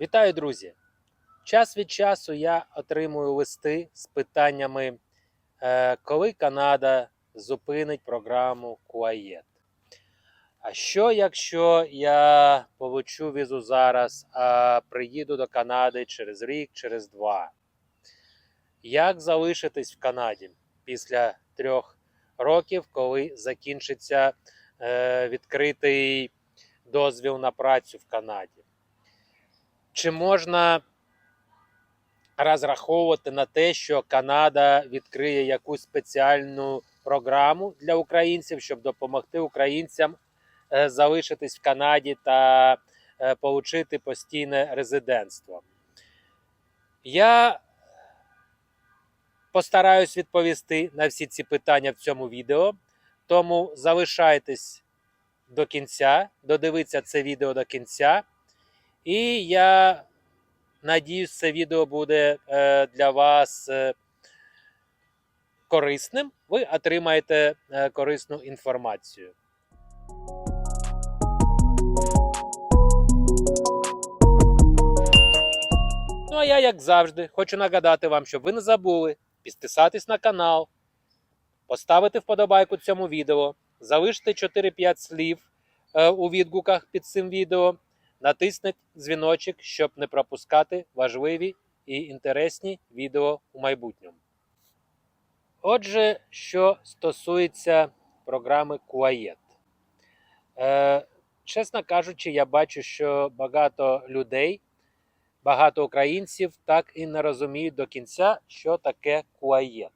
Вітаю, друзі! Час від часу я отримую листи з питаннями, е, коли Канада зупинить програму Куаєт. А що, якщо я получу візу зараз, а приїду до Канади через рік, через два? Як залишитись в Канаді після трьох років, коли закінчиться е, відкритий дозвіл на працю в Канаді? Чи можна розраховувати на те, що Канада відкриє якусь спеціальну програму для українців, щоб допомогти українцям е, залишитись в Канаді та е, отримати постійне резидентство? Я постараюсь відповісти на всі ці питання в цьому відео, тому залишайтесь до кінця, додивіться це відео до кінця. І я надіюсь, це відео буде е, для вас е, корисним. Ви отримаєте е, корисну інформацію. Ну, а я, як завжди, хочу нагадати вам, щоб ви не забули підписатись на канал, поставити вподобайку цьому відео, залишити 4-5 слів у відгуках під цим відео натисніть дзвіночок, щоб не пропускати важливі і інтересні відео у майбутньому. Отже, що стосується програми Куаєт. Е, чесно кажучи, я бачу, що багато людей, багато українців так і не розуміють до кінця, що таке Куаєт.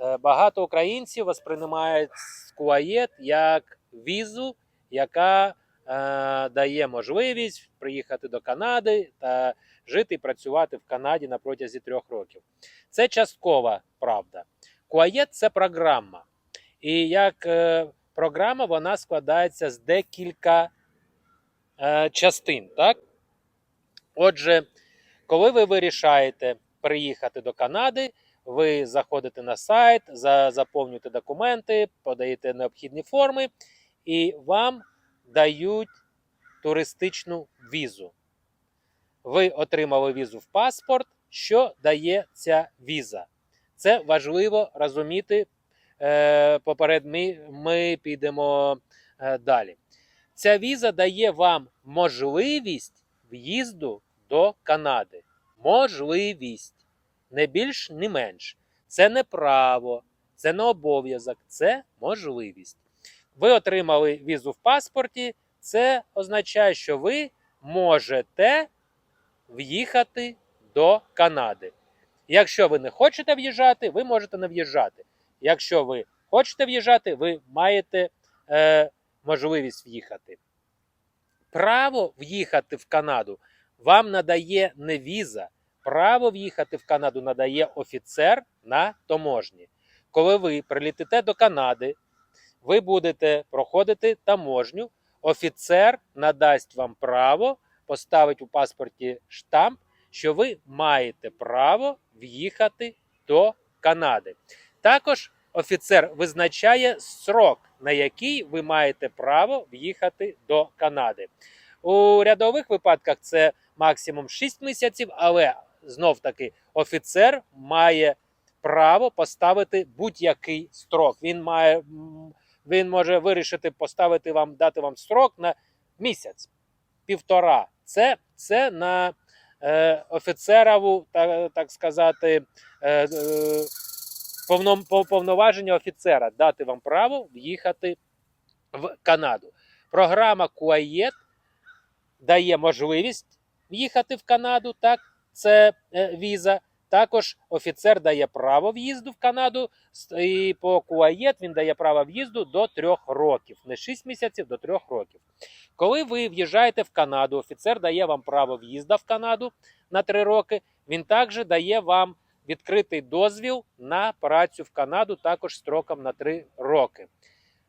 Е, багато українців восприймають Куаєт як візу, яка дає можливість приїхати до Канади та жити і працювати в Канаді на протязі трьох років. Це часткова правда. Куаєт це програма. І як е, програма вона складається з декілька е, частин. Так? Отже, коли ви вирішаєте приїхати до Канади, ви заходите на сайт, за, заповнюєте документи, подаєте необхідні форми, і вам дають туристичну візу. Ви отримали візу в паспорт. Що дає ця віза? Це важливо розуміти. Е, поперед ми, ми підемо е, далі. Ця віза дає вам можливість в'їзду до Канади. Можливість. Не більш, не менш. Це не право, це не обов'язок, це можливість. Ви отримали візу в паспорті. Це означає, що ви можете в'їхати до Канади. Якщо ви не хочете в'їжджати, ви можете не в'їжджати. Якщо ви хочете в'їжджати, ви маєте е, можливість в'їхати. Право в'їхати в Канаду вам надає не віза. Право в'їхати в Канаду надає офіцер на таможні. Коли ви прилітите до Канади, ви будете проходити таможню, офіцер надасть вам право, поставить у паспорті штамп, що ви маєте право в'їхати до Канади. Також офіцер визначає срок, на який ви маєте право в'їхати до Канади. У рядових випадках це максимум 6 місяців, але знов таки офіцер має право поставити будь-який строк. Він має він може вирішити поставити вам, дати вам строк на місяць, півтора. Це, це на е, офіцерову, так, так сказати, е, е, повноваження офіцера дати вам право в'їхати в Канаду. Програма Куаєт дає можливість в'їхати в Канаду. Так, це е, віза. Також офіцер дає право в'їзду в Канаду, і по Куаєт він дає право в'їзду до трьох років, не 6 місяців, до трьох років. Коли ви в'їжджаєте в Канаду, офіцер дає вам право в'їзду в Канаду на 3 роки. Він також дає вам відкритий дозвіл на працю в Канаду, також строком на 3 роки.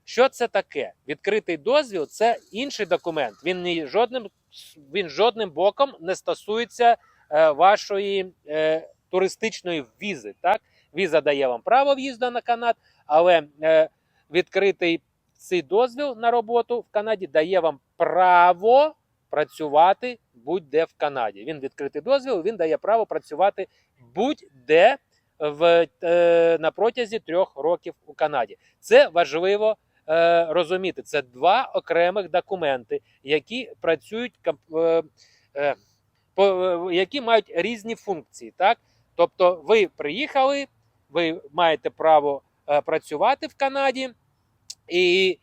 Що це таке? Відкритий дозвіл це інший документ. Він жодним, він жодним боком не стосується е, вашої е, туристичної візи. Так? Віза дає вам право в'їзду на Канад, але е, відкритий цей дозвіл на роботу в Канаді дає вам право, працювати будь-де в Канаді. Він відкритий дозвіл, він дає право працювати будь-де в, е, на протязі трьох років у Канаді. Це важливо е, розуміти. Це два окремих документи, які працюють е, е, які мають різні функції. Так? Тобто, ви приїхали, ви маєте право е, працювати в Канаді, і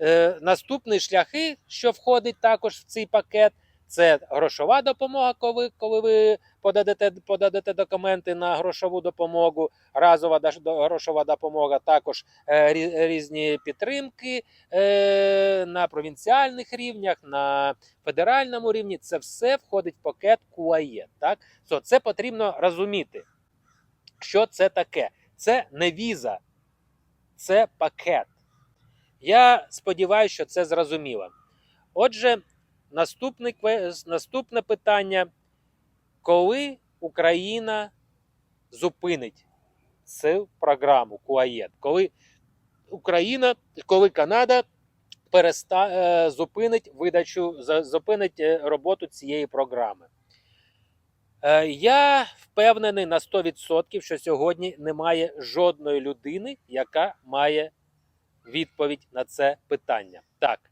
е, наступні шляхи, що входить також в цей пакет, це грошова допомога, коли, коли ви подадете, подадете документи на грошову допомогу, разова грошова допомога, також е, різні підтримки е, на провінціальних рівнях, на федеральному рівні. Це все входить в пакет QAE. Так? Це потрібно розуміти, що це таке. Це не віза, це пакет. Я сподіваюся, що це зрозуміло. Отже, наступне, наступне питання: коли Україна зупинить цю програму КУАЄД? Коли Україна, коли Канада переста, е, зупинить видачу, зупинить е, роботу цієї програми? Е, Я впевнений на 100%, що сьогодні немає жодної людини, яка має відповідь на це питання. Так.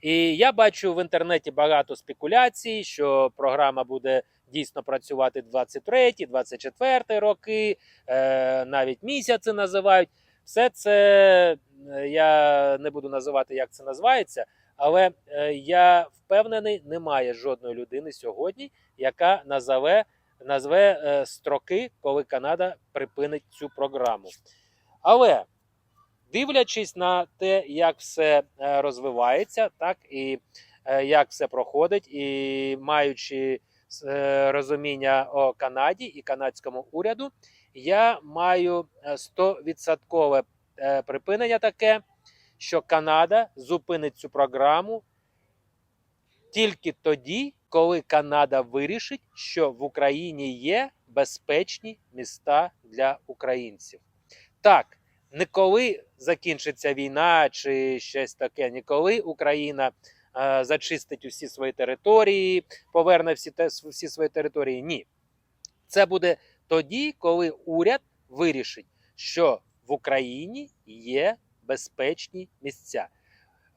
І я бачу в інтернеті багато спекуляцій, що програма буде дійсно працювати 23, 24 роки, е, навіть місяці називають. Все це е, я не буду називати, як це називається, але е, я впевнений, немає жодної людини сьогодні, яка назове, назве строки, коли Канада припинить цю програму. Але дивлячись на те, як все е, розвивається, так і е, як все проходить, і маючи е, розуміння о Канаді і канадському уряду, я маю е, 100% е, припинення таке, що Канада зупинить цю програму тільки тоді, коли Канада вирішить, що в Україні є безпечні міста для українців. Так, не коли закінчиться війна чи щось таке, не коли Україна е, зачистить усі свої території, поверне всі, те, всі свої території. Ні. Це буде тоді, коли уряд вирішить, що в Україні є безпечні місця.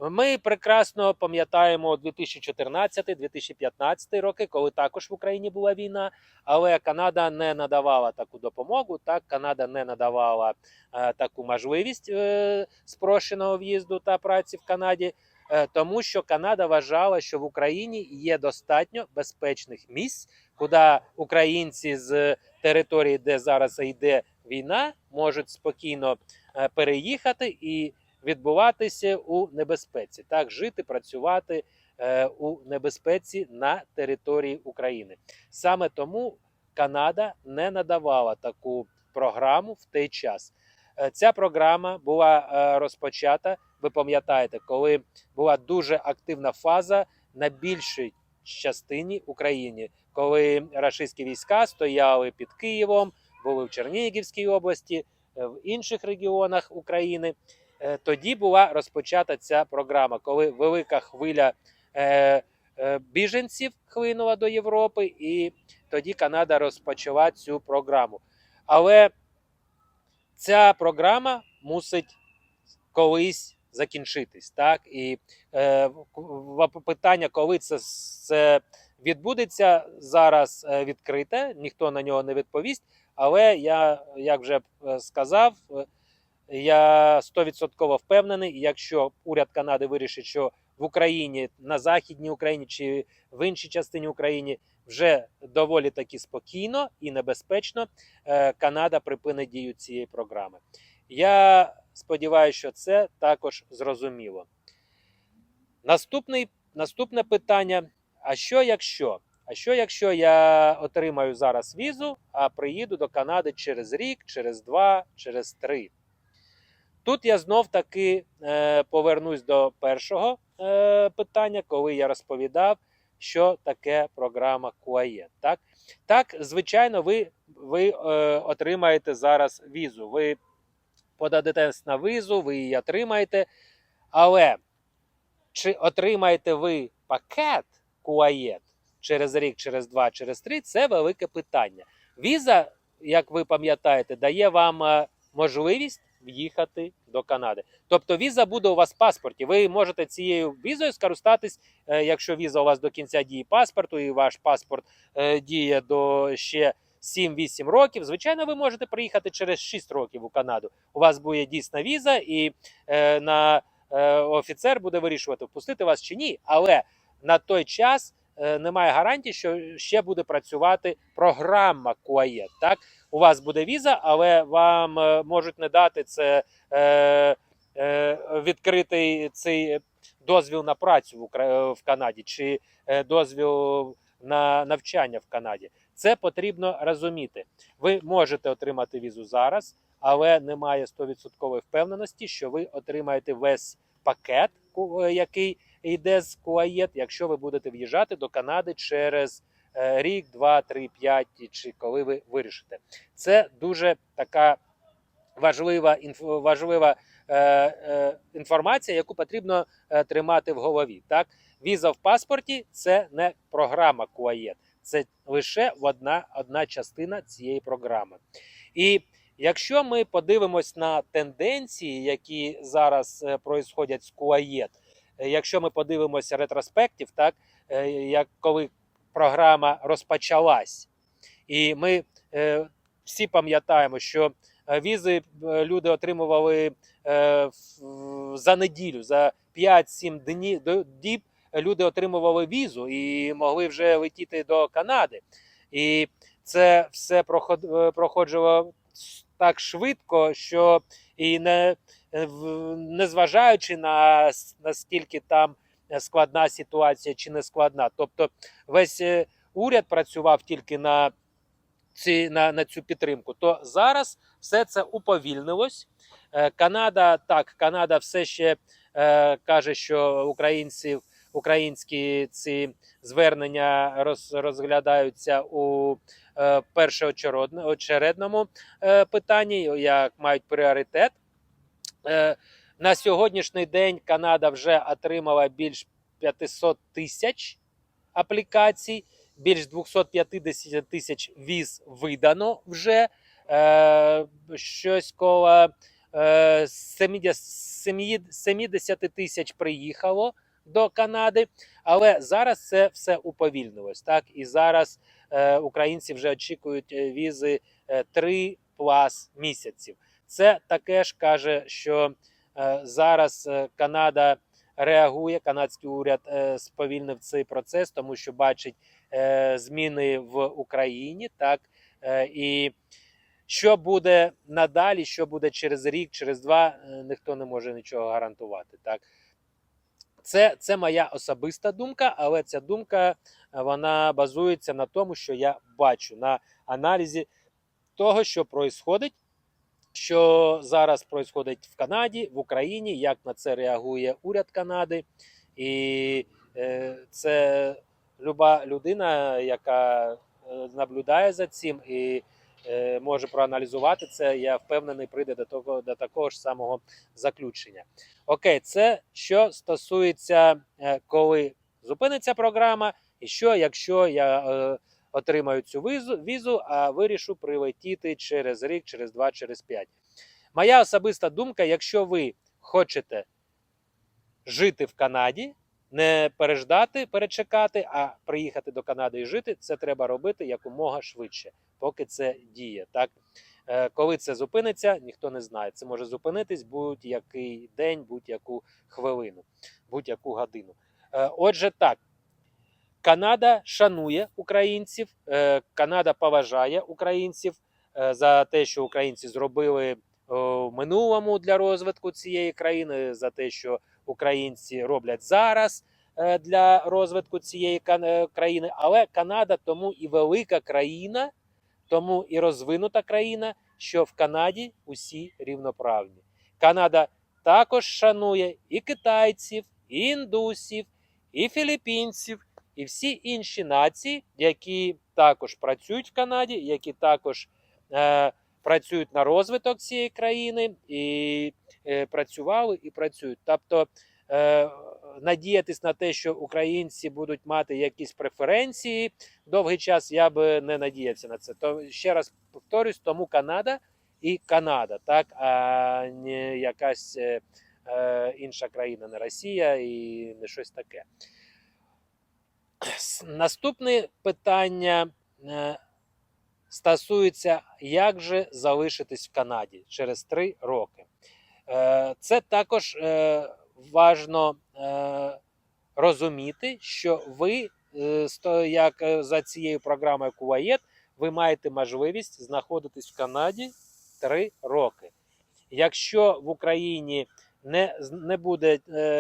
Ми прекрасно пам'ятаємо 2014-2015 роки, коли також в Україні була війна, але Канада не надавала таку допомогу. Так, Канада не надавала е, таку можливість е, спрощеного в'їзду та праці в Канаді, е, тому що Канада вважала, що в Україні є достатньо безпечних місць, куди українці з території, де зараз йде війна, можуть спокійно е, переїхати і відбуватися у небезпеці, так жити, працювати е, у небезпеці на території України. Саме тому Канада не надавала таку програму в той час. Е, Ця програма була е, розпочата. Ви пам'ятаєте, коли була дуже активна фаза на більшій частині України, коли рашистські війська стояли під Києвом, були в Чернігівській області, е, в інших регіонах України. Е, Тоді була розпочата ця програма, коли велика хвиля е, е, біженців хлинула до Європи, і тоді Канада розпочала цю програму. Але ця програма мусить колись закінчитись. Так? І е, питання, коли це, це відбудеться, зараз відкрите, ніхто на нього не відповість. Але я, як вже сказав, я 100% впевнений, якщо уряд Канади вирішить, що в Україні, на Західній Україні чи в іншій частині України вже доволі таки спокійно і небезпечно, е, Канада припинить дію цієї програми. Я сподіваюся, що це також зрозуміло. Наступний, наступне питання: а що якщо? А що якщо я отримаю зараз візу, а приїду до Канади через рік, через два, через три? Тут я знов таки е, повернусь до першого е, питання, коли я розповідав, що таке програма QAE. Так, так звичайно, ви, ви е, отримаєте зараз візу. Ви подадетесь на візу, ви її отримаєте. Але чи отримаєте ви пакет Куаєт через рік, через два, через три це велике питання. Віза, як ви пам'ятаєте, дає вам е, можливість в'їхати до Канади. Тобто віза буде у вас в паспорті. Ви можете цією візою скористатись, е, якщо віза у вас до кінця дії паспорту, і ваш паспорт е, діє до ще 7-8 років. Звичайно, ви можете приїхати через 6 років у Канаду. У вас буде дійсна віза, і е, на офіцер буде вирішувати, впустити вас чи ні. Але на той час немає гарантії, що ще буде працювати програма Куаєт. Так, у вас буде віза, але вам е, можуть не дати це е, е, відкритий цей дозвіл на працю в, в Канаді чи е, дозвіл на навчання в Канаді. Це потрібно розуміти. Ви можете отримати візу зараз, але немає 100% впевненості, що ви отримаєте весь пакет, е, який йде з Куаєт, якщо ви будете в'їжджати до Канади через е, рік, два, три, п'ять, чи коли ви вирішите. Це дуже така важлива важлива е, е, інформація, яку потрібно е, тримати в голові. Так, віза в паспорті це не програма Куаєт, це лише одна, одна частина цієї програми. І якщо ми подивимось на тенденції, які зараз е, з Куаєт, е, якщо ми подивимося ретроспектив, так е, як коли програма розпочалась, і ми е, всі пам'ятаємо, що е, візи е, люди отримували е, за неділю, за 5-7 днів діб люди отримували візу і могли вже летіти до Канади. І це все проход- е, проходило так швидко, що і не, незважаючи на наскільки там складна ситуація чи не складна. Тобто весь е, уряд працював тільки на, ці, на, на цю підтримку, то зараз все це уповільнилось. Е, Канада так, Канада все ще е, каже, що українців, українські ці звернення роз, розглядаються у е, першоочередному е, питанні, як мають пріоритет. Е, на сьогоднішній день Канада вже отримала більш 500 тисяч аплікацій, більш 250 тисяч віз видано вже. Е, щось коло е, 70 70 тисяч приїхало до Канади, але зараз це все уповільнилось. Так і зараз е, українці вже очікують е, візи е, 3 плюс місяців. Це таке ж каже, що е, зараз е, Канада реагує, канадський уряд е, сповільнив цей процес, тому що бачить е, зміни в Україні. Так е, і що буде надалі, що буде через рік, через два, е, ніхто не може нічого гарантувати. Так це, це моя особиста думка, але ця думка е, вона базується на тому, що я бачу на аналізі того, що происходить, що зараз происходить в Канаді, в Україні, як на це реагує уряд Канади, і е, це люба людина, яка е, наблюдає за цим і е, може проаналізувати це. Я впевнений, прийде до того до такого ж самого заключення. Окей, це що стосується, коли зупиниться програма, і що, якщо я отримаю цю візу, візу, а вирішу прилетіти через рік, через два, через п'ять. Моя особиста думка: якщо ви хочете жити в Канаді, не переждати, перечекати, а приїхати до Канади і жити, це треба робити якомога швидше, поки це діє. Так? Е, Коли це зупиниться, ніхто не знає. Це може зупинитись будь-який день, будь-яку хвилину, будь-яку годину. Е, Отже, так. Канада шанує українців, е, Канада поважає українців е, за те, що українці зробили в минулому для розвитку цієї країни, за те, що українці роблять зараз е, для розвитку цієї країни. Але Канада тому і велика країна, тому і розвинута країна, що в Канаді усі рівноправні. Канада також шанує і китайців, і індусів, і філіппінців, і всі інші нації, які також працюють в Канаді, які також е, працюють на розвиток цієї країни, і е, працювали і працюють. Тобто е, надіятись на те, що українці будуть мати якісь преференції довгий час, я би не надіявся на це. То ще раз повторюсь, тому Канада і Канада, так, а не якась е, е, інша країна, не Росія і не щось таке. Наступне питання е, стосується, як же залишитись в Канаді через три роки. Е, Це також е, важно розуміти, що ви, як за цією програмою Куваєт, ви маєте можливість знаходитись в Канаді три роки. Якщо в Україні не, не буде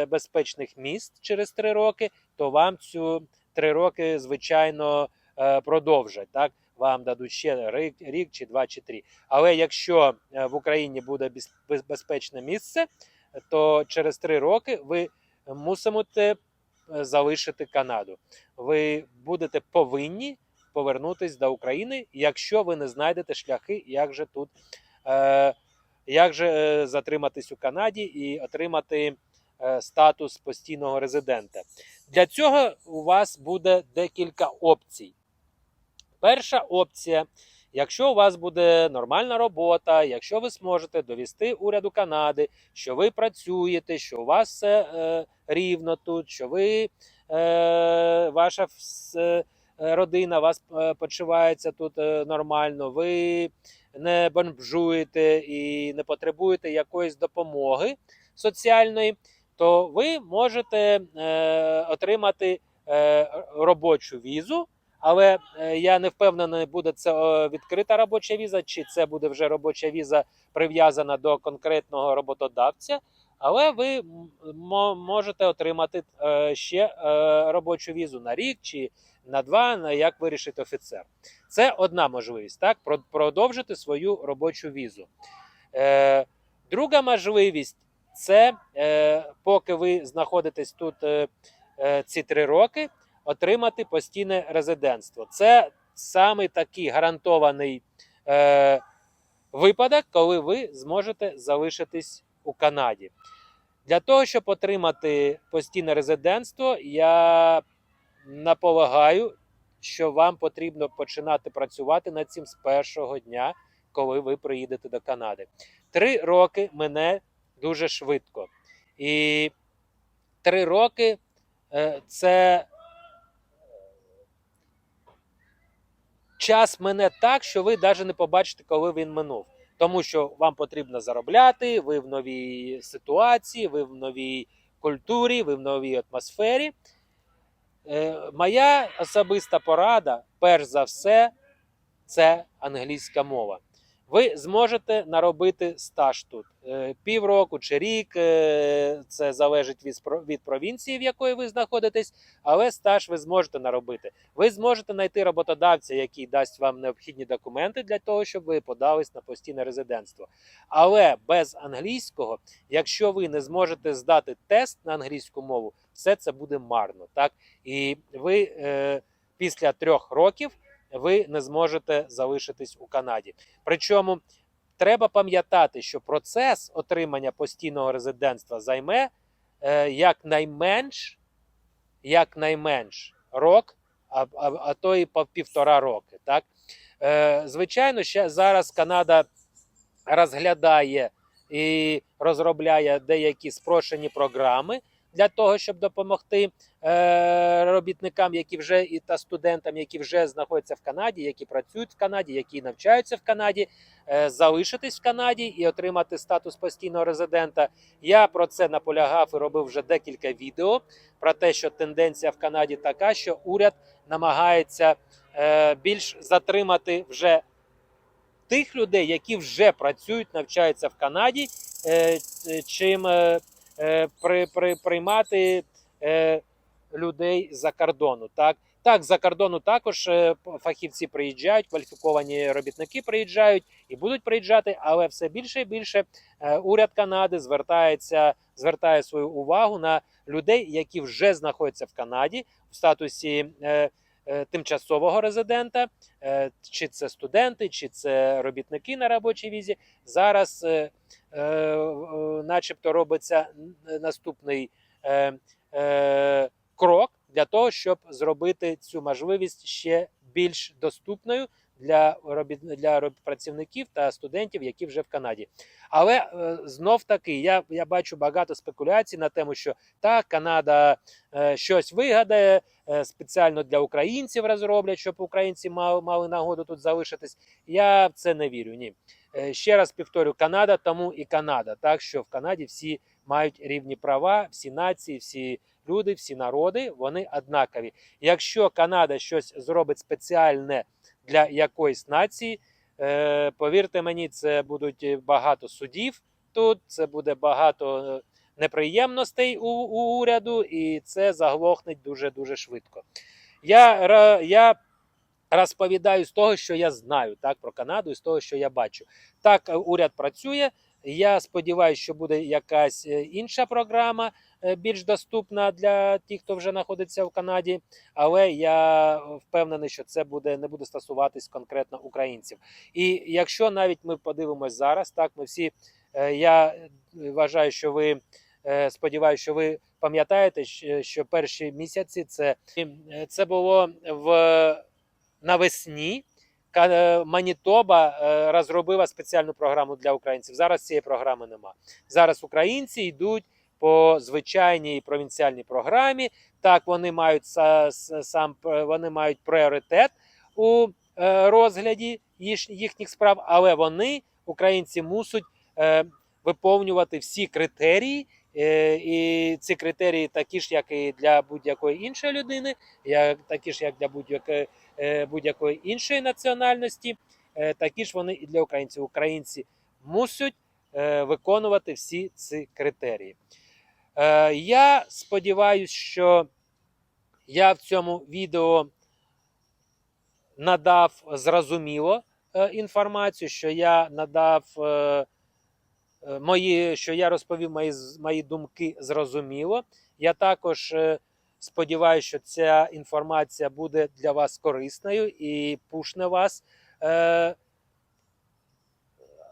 безпечних міст через три роки, то вам цю три роки, звичайно, е, продовжать. Так? Вам дадуть ще рік, рік чи два, чи три. Але якщо е, в Україні буде без- без- безпечне місце, то через три роки ви мусите е, залишити Канаду. Ви будете повинні повернутися до України, якщо ви не знайдете шляхи, як же тут як же затриматись у Канаді і отримати статус постійного резидента. Для цього у вас буде декілька опцій. Перша опція. Якщо у вас буде нормальна робота, якщо ви зможете довести уряду Канади, що ви працюєте, що у вас все е, рівно тут, що ви, е, ваша е, родина, вас е, почувається тут е, нормально, ви не бомжуєте і не потребуєте якоїсь допомоги соціальної, то ви можете е, отримати е, робочу візу. Але е, я не впевнений, буде це е, відкрита робоча віза, чи це буде вже робоча віза прив'язана до конкретного роботодавця. Але ви можете отримати е, ще робочу візу на рік чи на два, як вирішить офіцер. Це одна можливість, так, продовжити свою робочу візу. Друга можливість це е, поки ви знаходитесь тут е, е, ці три роки, отримати постійне резидентство. Це саме такий гарантований е, випадок, коли ви зможете залишитись у Канаді. Для того, щоб отримати постійне резидентство, я наполягаю, що вам потрібно починати працювати над цим з першого дня, коли ви приїдете до Канади. Три роки мене дуже швидко. І три роки е, це час мене так, що ви навіть не побачите, коли він минув. Тому що вам потрібно заробляти, ви в новій ситуації, ви в новій культурі, ви в новій атмосфері. Е, моя особиста порада, перш за все, це англійська мова. Ви зможете наробити стаж тут Е, півроку чи рік. е, Це залежить від від провінції, в якої ви знаходитесь, але стаж ви зможете наробити. Ви зможете знайти роботодавця, який дасть вам необхідні документи для того, щоб ви подались на постійне резидентство. Але без англійського, якщо ви не зможете здати тест на англійську мову, все це буде марно. Так і ви е, після трьох років ви не зможете залишитись у Канаді. Причому треба пам'ятати, що процес отримання постійного резидентства займе е, якнайменш, якнайменш рок, а, а, а то і півтора роки. Так? Е, звичайно, ще зараз Канада розглядає і розробляє деякі спрощені програми для того, щоб допомогти е, робітникам, які вже і та студентам, які вже знаходяться в Канаді, які працюють в Канаді, які навчаються в Канаді, е, залишитись в Канаді і отримати статус постійного резидента. Я про це наполягав і робив вже декілька відео про те, що тенденція в Канаді така, що уряд намагається е, більш затримати вже тих людей, які вже працюють, навчаються в Канаді, чим при, при, приймати е, людей за кордону. Так, так, за кордону також е, фахівці приїжджають, кваліфіковані робітники приїжджають і будуть приїжджати, але все більше і більше е, уряд Канади звертається, звертає свою увагу на людей, які вже знаходяться в Канаді в статусі. Е, Тимчасового резидента, е, чи це студенти, чи це робітники на робочій візі. Зараз, е, начебто, робиться наступний крок для того, щоб зробити цю можливість ще більш доступною для робіт для працівників та студентів, які вже в Канаді. Але е, знов таки я, я бачу багато спекуляцій на тему, що так, Канада е, щось вигадає е, спеціально для українців розроблять, щоб українці мали, мали нагоду тут залишитись. Я в це не вірю. Ні. Е, ще раз повторю, Канада тому і Канада. Так що в Канаді всі мають рівні права, всі нації, всі люди, всі народи, вони однакові. Якщо Канада щось зробить спеціальне для якоїсь нації, е, повірте мені, це будуть багато судів тут, це буде багато е, неприємностей у, у уряду, і це заглохне дуже дуже швидко. Я, я розповідаю з того, що я знаю так, про Канаду, і з того, що я бачу. Так, е, уряд працює. Я сподіваюся, що буде якась е, інша програма е, більш доступна для тих, хто вже знаходиться в Канаді. Але я впевнений, що це буде не буде стосуватись конкретно українців. І якщо навіть ми подивимось зараз, так ми всі е, я вважаю, що ви сподіваюся, що ви пам'ятаєте, що перші місяці це, це було в навесні. Е, Манітоба е, розробила спеціальну програму для українців. Зараз цієї програми нема. Зараз українці йдуть по звичайній провінціальній програмі. Так, вони мають сам пр- вони мають пріоритет у е, розгляді їхніх справ, але вони, українці, мусять е, виповнювати всі критерії. Е, І ці критерії такі ж, як і для будь-якої іншої людини, такі ж, як для будь-якої е, будь-якої іншої національності, е, такі ж вони і для українців. Українці мусять виконувати всі ці критерії. Я сподіваюся, що я в цьому відео надав зрозуміло інформацію, що я надав мої, що я розповів мої, мої думки зрозуміло. Я також е, сподіваюся, що ця інформація буде для вас корисною і пушне вас е,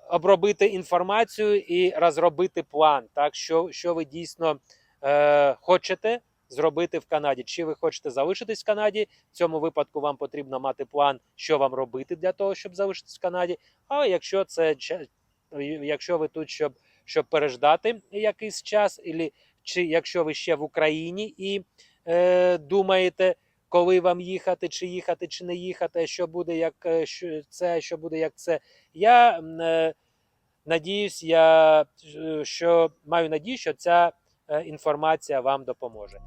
обробити інформацію і розробити план, так, що, що ви дійсно е, хочете зробити в Канаді. Чи ви хочете залишитись в Канаді? В цьому випадку вам потрібно мати план, що вам робити для того, щоб залишитись в Канаді. А якщо це якщо ви тут, щоб, щоб переждати якийсь час, ілі, чи якщо ви ще в Україні і е, думаєте, коли вам їхати, чи їхати, чи не їхати, що буде як е, що це, що буде як це. Я е, надіюсь, я е, що маю надію, що ця е, інформація вам допоможе.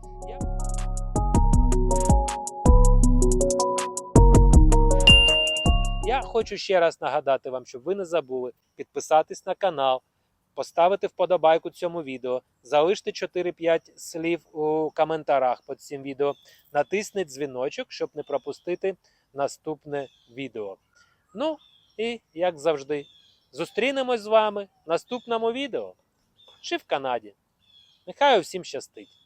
Я... Хочу ще раз нагадати вам, щоб ви не забули підписатись на канал, поставити вподобайку цьому відео, залиште 4-5 слів у коментарях під цим відео, натисніть дзвіночок, щоб не пропустити наступне відео. Ну і як завжди, зустрінемось з вами в наступному відео чи в Канаді. Нехай усім щастить!